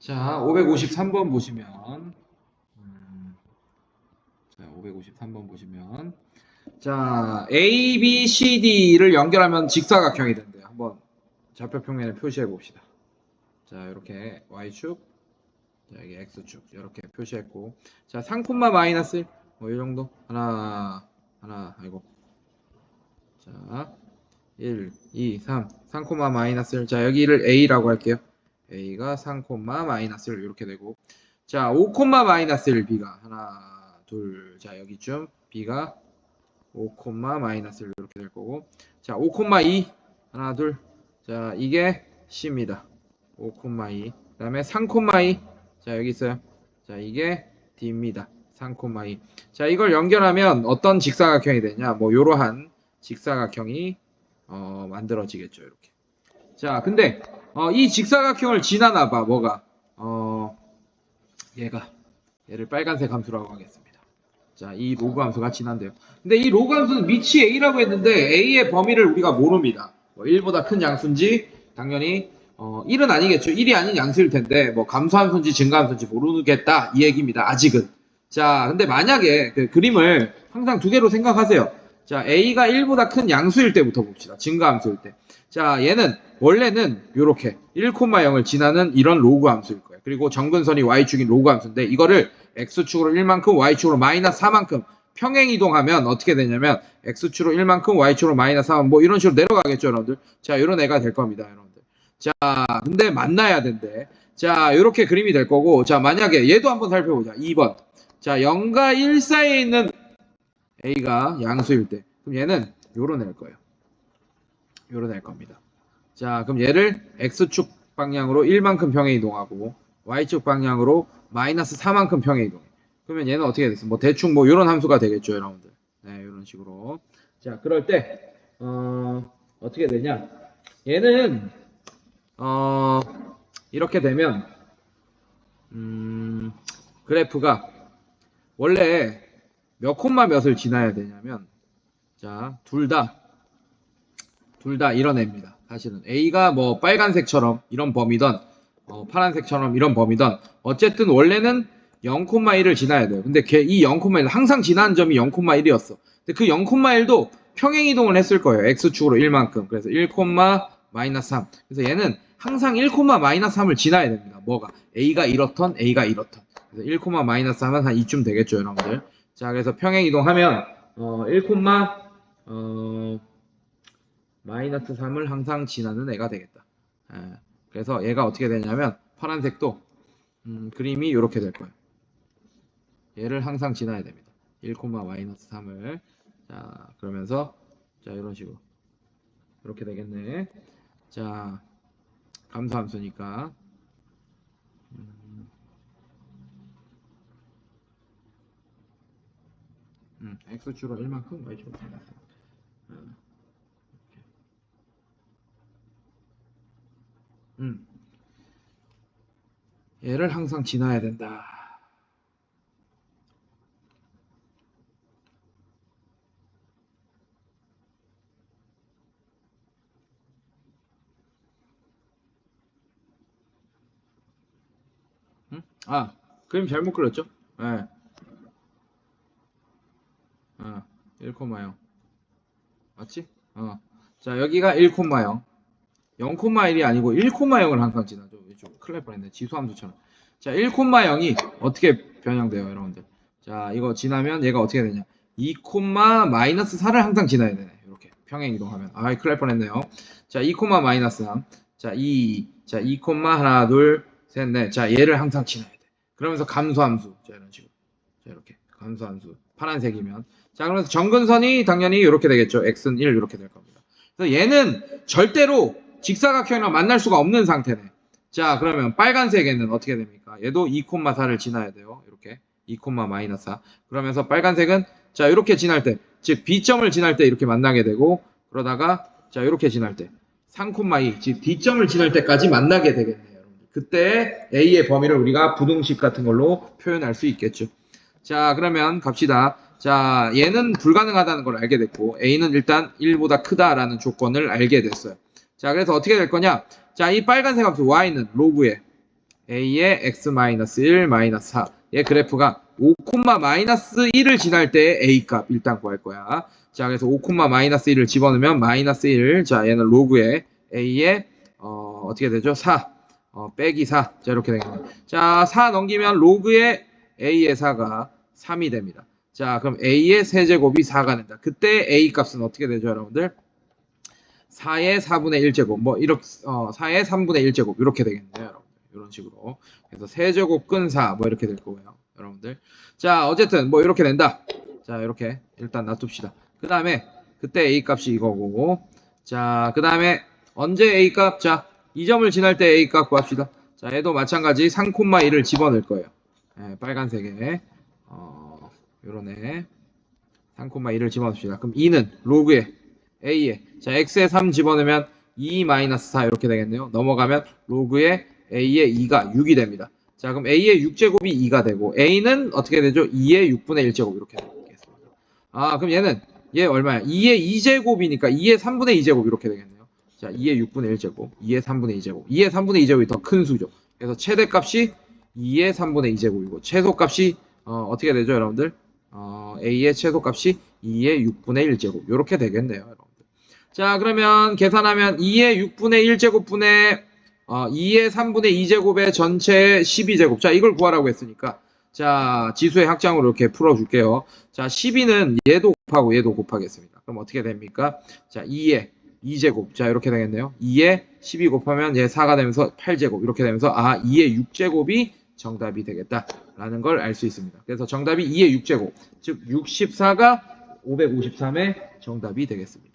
자, 553번 보시면, 음, 자, 553번 보시면, 자, A, B, C, D를 연결하면 직사각형이 된대요. 한번 좌표 평면에 표시해 봅시다. 자, 이렇게 Y축, 자, 여기 X축, 이렇게 표시했고, 자, 3, 마이너스 1, 뭐, 이 정도? 하나, 하나, 아이고. 자, 1, 2, 3, 3, 마이너스 1. 자, 여기를 A라고 할게요. A가 3, 마이너스 1 이렇게 되고 자 5, 마이너스 1 B가 하나 둘 자 여기쯤 B가 5, 마이너스 1 이렇게 될 거고 자 5, 2 하나 둘 자 이게 C입니다. 5, 2 그다음에 3, 2 자 여기 있어요. 자 이게 D입니다. 3, 2 자 이걸 연결하면 어떤 직사각형이 되냐? 뭐 이러한 직사각형이 어, 만들어지겠죠 이렇게 자 근데 어, 이 직사각형을 지나나 봐 뭐가. 어 얘가. 얘를 빨간색 함수라고 하겠습니다. 자 이 로그 함수가 지난대요. 근데 이 로그 함수는 미치 a라고 했는데 a의 범위를 우리가 모릅니다. 뭐 1보다 큰 양수인지 당연히 어 1은 아니겠죠. 1이 아닌 양수일 텐데 뭐 감소함수인지 증가함수인지 모르겠다 이 얘기입니다. 아직은. 자 근데 만약에 그 그림을 항상 두 개로 생각하세요 자 a가 1보다 큰 양수일 때부터 봅시다 증가함수일 때 자, 얘는 원래는 이렇게 1,0을 지나는 이런 로그 함수일 거예요. 그리고 정근선이 y축인 로그 함수인데 이거를 x축으로 1만큼, y축으로 마이너스 4만큼 평행 이동하면 어떻게 되냐면 x축으로 1만큼, y축으로 마이너스 4만 뭐 이런 식으로 내려가겠죠, 여러분들. 자, 이런 애가 될 겁니다, 여러분들. 자, 근데 만나야 된대. 자, 이렇게 그림이 될 거고 자, 만약에 얘도 한번 살펴보자. 2번. 자, 0과 1 사이에 있는 a가 양수일 때 그럼 얘는 요런 애일 거예요. 요런애 겁니다. 자, 그럼 얘를 x축 방향으로 1만큼 평행 이동하고 y축 방향으로 마이너스 4만큼 평행 이동해. 그러면 얘는 어떻게 됐어? 뭐 대충 뭐 이런 함수가 되겠죠, 여러분들. 네, 이런 식으로. 자, 그럴 때 어, 어떻게 되냐? 얘는 어, 이렇게 되면 음, 그래프가 원래 몇 콤마 몇을 지나야 되냐면 자, 둘 다 둘 다 이런 애입니다. 사실은 A가 뭐 빨간색처럼 이런 범위던 어, 파란색처럼 이런 범위던 어쨌든 원래는 0,1을 지나야 돼요. 근데 걔 이 0,1 항상 지나는 점이 0,1이었어. 근데 그 0,1도 평행 이동을 했을 거예요. x축으로 1만큼. 그래서 1, 마이너스 3. 그래서 얘는 항상 1, 마이너스 3을 지나야 됩니다. 뭐가? A가 이렇던 A가 이렇던. 그래서 1, 마이너스 3은 한 이쯤 되겠죠, 여러분들. 자, 그래서 평행 이동하면 어, 1, 어, 마이너스 3을 항상 지나는 애가 되겠다. 예, 그래서 얘가 어떻게 되냐면 파란색도 음, 그림이 이렇게 될 거예요. 얘를 항상 지나야 됩니다. 1, 마이너스 3을 자 그러면서 자 이런 식으로 이렇게 되겠네. 자 감소함수니까 음, 음, x축으로 1만큼 y축으로 마이너스 음. 음. 얘를 항상 지나야 된다. 음? 아, 그림 잘못 그렸죠? 예. 네. 어, 1,0 맞지? 어. 자, 여기가 1,0 0,1이 아니고 1,0을 항상 지나죠. 좀 큰일 날 뻔했네. 지수함수처럼. 자, 1,0이 어떻게 변형돼요, 여러분들? 자, 이거 지나면 얘가 어떻게 되냐? 2, 마이너스 4를 항상 지나야 되네. 이렇게 평행 이동하면. 아, 큰일 날 뻔했네요. 자, 2, 마이너스 3. 자, 2, 자, 2, 하나, 둘, 셋, 넷. 자, 얘를 항상 지나야 돼. 그러면서 감소함수. 자, 이런 식으로. 자, 이렇게. 감소함수. 파란색이면. 자, 그러면서 정근선이 당연히 이렇게 되겠죠. x는 1 이렇게 될 겁니다. 그래서 얘는 절대로 직사각형이랑 만날 수가 없는 상태네. 자, 그러면 빨간색에는 어떻게 됩니까? 얘도 2,4를 지나야 돼요. 이렇게. 2, 마이너스 4. 그러면서 빨간색은 자, 이렇게 지날 때, 즉 B점을 지날 때 이렇게 만나게 되고 그러다가 자, 이렇게 지날 때 3,2, 즉 D점을 지날 때까지 만나게 되겠네요. 여러분들. 그때 A의 범위를 우리가 부등식 같은 걸로 표현할 수 있겠죠. 자, 그러면 갑시다. 자, 얘는 불가능하다는 걸 알게 됐고 A는 일단 1보다 크다라는 조건을 알게 됐어요. 자, 그래서 어떻게 될 거냐? 자, 이 빨간색 함수 y는 로그에 a의 x 마이너스 1 마이너스 4. 얘 그래프가 5 마이너스 1을 지날 때 a 값 일단 구할 거야. 자, 그래서 5 마이너스 1을 집어넣으면 마이너스 1. 자, 얘는 로그의 a의 어, 어떻게 되죠? 4. 어, 빼기 4. 자, 이렇게 되겠네요. 자, 4 넘기면 로그의 a의 4가 3이 됩니다. 자, 그럼 a의 세제곱이 4가 된다. 그때 a 값은 어떻게 되죠, 여러분들? 4의 4분의 1제곱, 뭐, 이렇게, 어, 4의 3분의 1제곱, 이렇게 되겠네요, 여러분들. 이런 식으로. 그래서 세제곱 근 4, 뭐, 이렇게 될 거고요, 여러분들. 자, 어쨌든, 뭐, 이렇게 된다. 자, 이렇게, 일단 놔둡시다. 그 다음에, 그때 a 값이 이거고, 자, 그 다음에, 언제 a 값? 자, 이 점을 지날 때 a 값 구합시다. 자, 얘도 마찬가지 3,1을 집어넣을 거예요. 예, 빨간색에, 어, 요러네. 3,1을 집어넣읍시다. 그럼 2는 로그에 a에 자 x에 3 집어넣으면 2 마이너스 4 이렇게 되겠네요. 넘어가면 로그에 a의 2가 6이 됩니다. 자 그럼 a의 6제곱이 2가 되고 a는 어떻게 되죠? 2의 6분의 1제곱 이렇게 되겠습니다. 아 그럼 얘는 얘 얼마야? 2의 2제곱이니까 2의 3분의 2제곱 이렇게 되겠네요. 자 2의 6분의 1제곱 2의 3분의 2제곱 2의 3분의 2제곱이 더 큰 수죠. 그래서 최대값이 2의 3분의 2제곱이고 최소값이 어, 어떻게 되죠 여러분들? 어, a의 최소값이 2의 6분의 1제곱. 이렇게 되겠네요 여러분들. 자 그러면 계산하면 2의 6분의 1제곱분의 어, 2의 3분의 2제곱의 전체 12제곱. 자 이걸 구하라고 했으니까. 자 지수의 확장으로 이렇게 풀어줄게요. 자 12는 얘도 곱하고 얘도 곱하겠습니다. 그럼 어떻게 됩니까? 자 2의 2제곱. 자 이렇게 되겠네요. 2에 12 곱하면 얘 4가 되면서 8제곱. 이렇게 되면서 아 2의 6제곱이 정답이 되겠다라는 걸 알 수 있습니다. 그래서 정답이 2의 6제곱 즉 64가 553의 정답이 되겠습니다